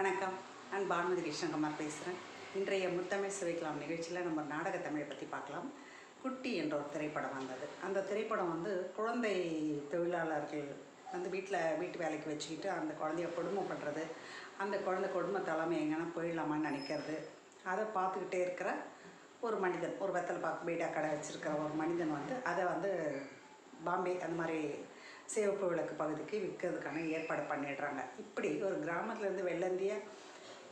வணக்கம். நான் பானுமதி கிருஷ்ணகுமார் பேசுகிறேன் இன்றைய முத்தமிழ் சுவைக்கலாம் நிகழ்ச்சியில் நம்ம நாடக தமிழை பற்றி பார்க்கலாம். குட்டி என்ற ஒரு திரைப்படம் வந்தது. அந்த திரைப்படம் வந்து குழந்தை தொழிலாளர்கள் வந்து வீட்டில் வீட்டு வேலைக்கு வச்சுக்கிட்டு அந்த குழந்தைய கொடுமை பண்ணுறது அந்த குழந்தை கொடுமை தலைமை எங்கன்னா போயிடலாமான்னு நினைக்கிறது. அதை பார்த்துக்கிட்டே இருக்கிற ஒரு மனிதன் ஒரு வெத்தலை பாக்கு பீடா கடை வச்சுருக்கிற ஒரு மனிதன் வந்து அதை வந்து பாம்பே அந்த மாதிரி சிவப்பு விளக்கு பகுதிக்கு விற்கிறதுக்கான ஏற்பாடு பண்ணிடுறாங்க. இப்படி ஒரு கிராமத்துலேருந்து வெள்ளந்திய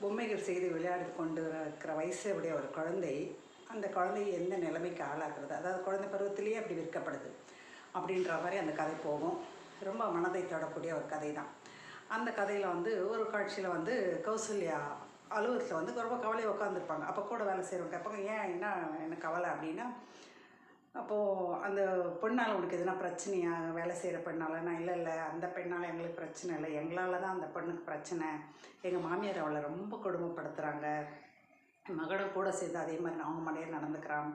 பொம்மைகள் செய்து விளையாடி கொண்டு இருக்கிற வயசுடைய உடைய ஒரு குழந்தை அந்த குழந்தையை எந்த நிலைமைக்கு ஆளாக்குறது அதாவது குழந்தை பருவத்திலேயே அப்படி விற்கப்படுது அப்படின்ற மாதிரி அந்த கதை போகும். ரொம்ப மனதை தொடக்கூடிய ஒரு கதை தான் அந்த கதையில் வந்து ஒரு காட்சியில் வந்து கௌசல்யா அலுவலகத்தில் வந்து ரொம்ப கவலையை உட்காந்துருப்பாங்க அப்போ கூட வேலை செய்கிறவங்க கேட்பாங்க ஏன் என்ன என்ன கவலை அப்படின்னா அப்போது அந்த பெண்ணால் உனக்கு எதுனா பிரச்சனையா? வேலை செய்கிற பெண்ணால் நான் இல்லை இல்லை. அந்த பெண்ணால் எங்களுக்கு பிரச்சனை இல்லை. எங்களால் தான் அந்த பெண்ணுக்கு பிரச்சனை. எங்கள் மாமியார் அவளை ரொம்ப கொடுமைப்படுத்துகிறாங்க மகளும் கூட சேர்ந்து அதே மாதிரி அவங்க மனையே நடந்துக்கிறான்.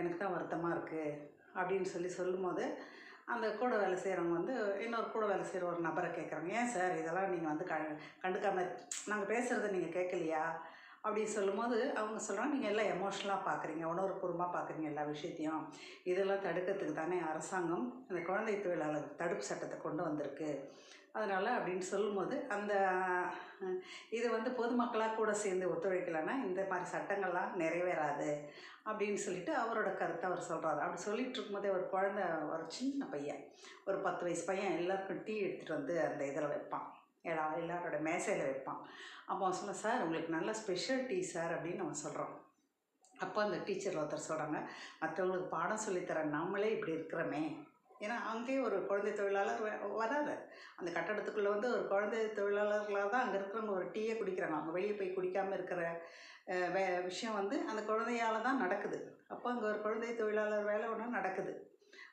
எனக்கு தான் வருத்தமாக இருக்குது அப்படின்னு சொல்லி சொல்லும்போது அந்த கூட வேலை செய்கிறவங்க வந்து இன்னொரு கூட வேலை செய்கிற ஒரு நபரை கேட்குறாங்க ஏன் சார்? இதெல்லாம் நீங்கள் வந்து க கண்டுக்காம நாங்கள் பேசுகிறத நீங்கள் கேட்கலையா அப்படி சொல்லும்போது அவங்க சொல்கிறாங்க நீங்கள் எல்லாம் எமோஷ்னலாக பார்க்குறீங்க உணர்வுபூர்வமாக பார்க்குறீங்க எல்லா விஷயத்தையும். இதெல்லாம் தடுக்கிறதுக்கு தானே அரசாங்கம் இந்த குழந்தை தொழிலாளர் தடுப்பு சட்டத்தை கொண்டு வந்திருக்கு. அதனால் அப்படின்னு சொல்லும்போது அந்த இது வந்து பொதுமக்களாக கூட சேர்ந்து ஒத்துழைக்கலைன்னா இந்த மாதிரி சட்டங்கள்லாம் நிறைவேறாது அப்படின்னு சொல்லிட்டு அவரோட கருத்தை அவர் சொல்கிறாரு அப்படி சொல்லிட்டு இருக்கும்போதே ஒரு குழந்தை ஒரு சின்ன பையன் ஒரு பத்து வயசு பையன் எல்லாருக்கும் டீ எடுத்துகிட்டு வந்து அந்த இதில் வைப்பான். எல்லா எல்லாரோட மேசையில் வைப்பான். அப்போ அவன் சொன்னான் சார் உங்களுக்கு நல்ல ஸ்பெஷல் டீ சார் அப்படின்னு நம்ம சொல்கிறோம் அப்போ அந்த டீச்சர் ஒருத்தர் சொல்கிறாங்க மற்றவங்களுக்கு பாடம் சொல்லித்தர நம்மளே இப்படி இருக்கிறோமே. ஏன்னா அங்கேயே ஒரு குழந்தை தொழிலாளர் வராது. அந்த கட்டடத்துக்குள்ளே வந்து ஒரு குழந்தை தொழிலாளர்களாக தான் அங்கே இருக்கிறவங்க ஒரு டீயே குடிக்கிறாங்க. அவங்க வெளியே போய் குடிக்காமல் இருக்கிற வே விஷயம் வந்து அந்த குழந்தையால் தான் நடக்குது. அப்போ அங்கே ஒரு குழந்தை தொழிலாளர் வேலை ஒன்று நடக்குது.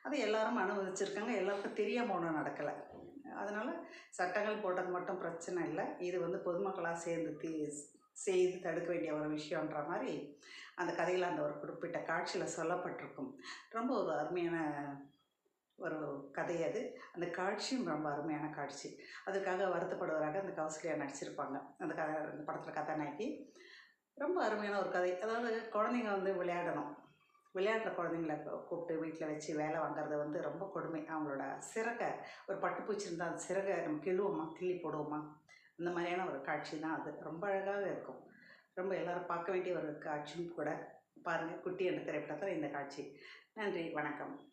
அது எல்லாரும் அனுமதிச்சிருக்காங்க எல்லாருக்கும் தெரியாமல் ஒன்றும் நடக்கலை. அதனால் சட்டங்கள் போட்டது மட்டும் பிரச்சனை இல்லை. இது வந்து பொதுமக்களாக சேர்ந்து தீ செய்து தடுக்க வேண்டிய ஒரு விஷயன்ற மாதிரி அந்த கதையில் அந்த ஒரு குறிப்பிட்ட காட்சியில் சொல்லப்பட்டிருக்கும். ரொம்ப ஒரு அருமையான ஒரு கதை அது. அந்த காட்சியும் ரொம்ப அருமையான காட்சி. அதுக்காக வருத்தப்படுவதாக அந்த கௌசல்யா நடிச்சிருப்பாங்க. அந்த கதை அந்த படத்தில் கதாநாயகி. ரொம்ப அருமையான ஒரு கதை. அதாவது குழந்தைங்க வந்து விளையாடணும். விளையாடுற குழந்தைங்கள கூப்பிட்டு வீட்டில் வச்சு வேலை வாங்குறது வந்து ரொம்ப கொடுமை. அவங்களோட சிறகை ஒரு பட்டுப்பூச்சி இருந்தால் அந்த சிறகை நம்ம கிழுவோமா கிள்ளி போடுவோமா? அந்த மாதிரியான ஒரு காட்சி தான் அது. ரொம்ப அழகாக இருக்கும். ரொம்ப எல்லோரும் பார்க்க வேண்டிய ஒரு காட்சியும் கூட. பாருங்கள் குட்டி என்ற திரைப்படத்தில் இந்த காட்சி. நன்றி வணக்கம்.